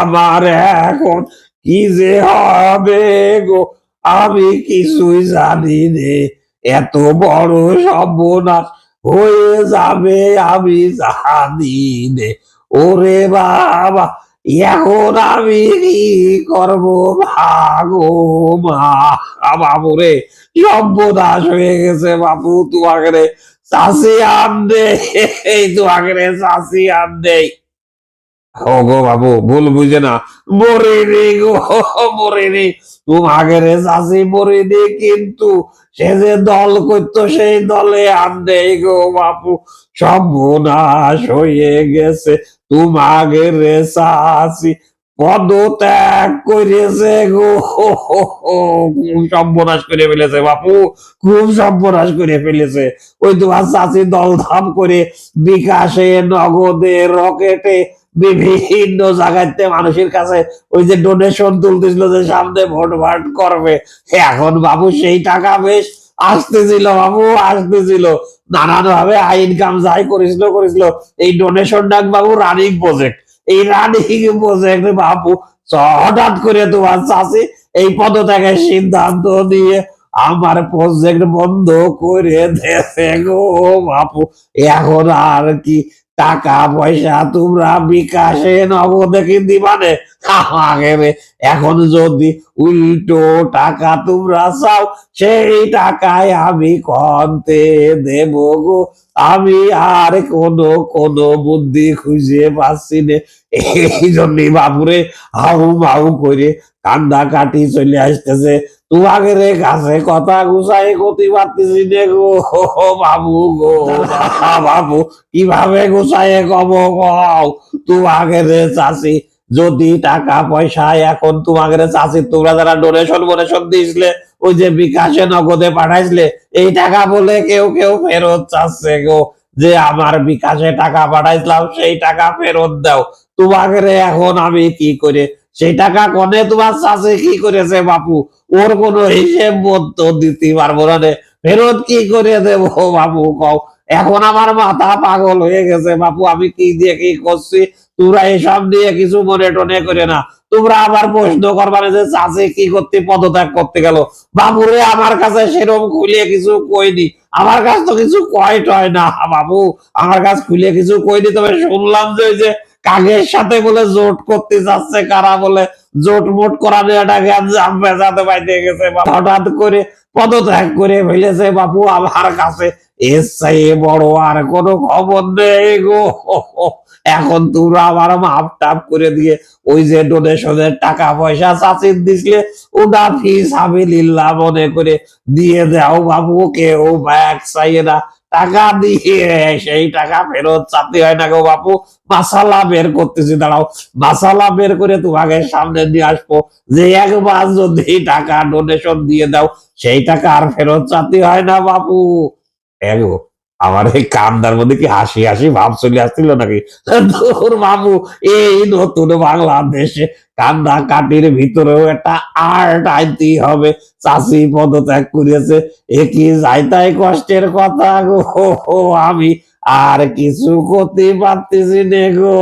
আমার এখন কি যে হবে গো? আমি কিছুই জানি নে। এত বড় সর্বনাশ হয়ে যাবে, আমি জানি নে। ওরে বাবা, এখন আমি কি করব? ভাগো মা। বাবুরে সর্বনাশ হয়ে গেছে বাপু, তোমাকে রে, চাষি আন দে। তোমাকে রে, চাষি আন দেই। ও গো বাবু, ভুল বুঝে না। মরিনি গো মরিনি তোমাকে রে চাষি মরিনি কিন্তু সে যে দল করতো, সেই দলে আনবে গো বাপু সর্বনাশ হয়ে গেছে। তোমাকে রে চাষি পদত্যাগ করেছে গো। সর্বনাশ করে ফেলেছে বাপু খুব সর্বনাশ করে ফেলেছে। ওই তোমার চাষি দলধাম করে বিকাশে, নগদে, রকেটে বিভিন্ন জায়গাতে মানুষের কাছে ওই যে ডোনেশন তুলতেছিল যে সামনে ভোট ভাট করবে। এখন বাবু সেই টাকা বেশ আসতেছিল বাবু আসতেছিল। নানান ভাবে ইনকাম যাই করেছিল করেছিল, এই ডোনেশন ডাক বাবু রানিং প্রজেক্ট এই রানিং প্রজেক্ট একটু চ- হঠাৎ করে তোমার চাষি এই পদত্যাগের সিদ্ধান্ত নিয়ে আমার প্রজেক্ট বন্ধ করে দেশে গো বাপু। এখন আর কি টাকা পয়সা তোমরা বিকাশে নগদে কি দিবানে? রে, এখন যদি উল্টো টাকা তোমরা চাও সেই টাকায় আমি কমতে দেব গো। আমি আর কোনো কোনো বুদ্ধি খুঁজে পাচ্ছি না। এই জন্যই বাপুরে হাউ মাউ করে কান্দা কাটি চলে আসতেছে। তোমাকে রে কাছে কথা গুছাই গতি পারতেছি নে বাবু গো, বাবু, কীভাবে গুছাইয়ে কব কও? তোমাকে রে চাষি যদি টাকা পয়সা এখন তোমাকে রে চাষি তোমরা যারা ডোনেশন মোনেশন দিয়েছিলে, ওই যে বিকাশে নগদে পাঠাইছিলে, এই টাকা বলে কেউ কেউ ফেরত চাচ্ছে গো। যে আমার বিকাশে টাকা পাঠাইছিলাম, সেই টাকা ফেরত দাও। তোমাকে এখন আমি কি করে সেই টাকা কনে তোমার চাষে কি করেছে বাপু? ওর কোনো হিসেব মতো দিতে পারব না। ফেরত কি করে দেবো বাপু কও? এখন আমার মাথা পাগল হয়ে গেছে বাপু, আমি কি দিয়ে কি করছি? তোমরা এসব দিয়ে কিছু মনে টনে করে না। তোমরা আবার প্রশ্ন করবা না যে চাষে কি করতে, পদত্যাগ করতে গেল। বাবুরে আমার কাছে সেরকম খুলে কিছু কইনি। আমার কাছ তো কিছু কয় টয় না বাবু আমার কাছ খুলে কিছু কইনি, তবে শুনলাম যে কাগের সাথে বলে জোট করতে যাচ্ছে কারা বলে জোট মোট করা নেওয়াটাকে জাম বেজাতে পাইতে গেছে বা হঠাৎ করে পদত্যাগ করে ফেলেছে বাপু আমার কাছে। চাইয়ে বড় আর কোনো খবর নেই গো। এখন তোমরা আমার মাপ টাপ করে দিয়ে ওই যে ডোনেশনের টাকা পয়সা চাচির দিছিলে, ওটা ফিস হাবিলিল্লাহ মনে করে। দিয়ে দাও বাবু কেউ ব্যাগ চাইয়ে না। টাকা দিয়ে সেই টাকা ফেরত চাপতে হয় না গো বাপু। মাসালা বের করতেছি, দাঁড়াও। মাসালা বের করে তোমাকে সামনে নিয়ে আসব। যে একবার যদি টাকা ডোনেশন দিয়ে দাও, সেই টাকা আর ফেরত চাতে হয় না বাপু। এগো আমার এই কান্দার মধ্যে কি হাসি হাসি ভাব চলে আসছিল নাকি? তোর বাবু এই নতুন বাংলাদেশে কান্দা কাটির ভিতরেও একটা আর্ট আইতে হবে। চাষি পদত্যাগ করেছে এ কি যাইতাই কষ্টের কথা গো? আমি আর কিছু করতে পারতেছি নে গো।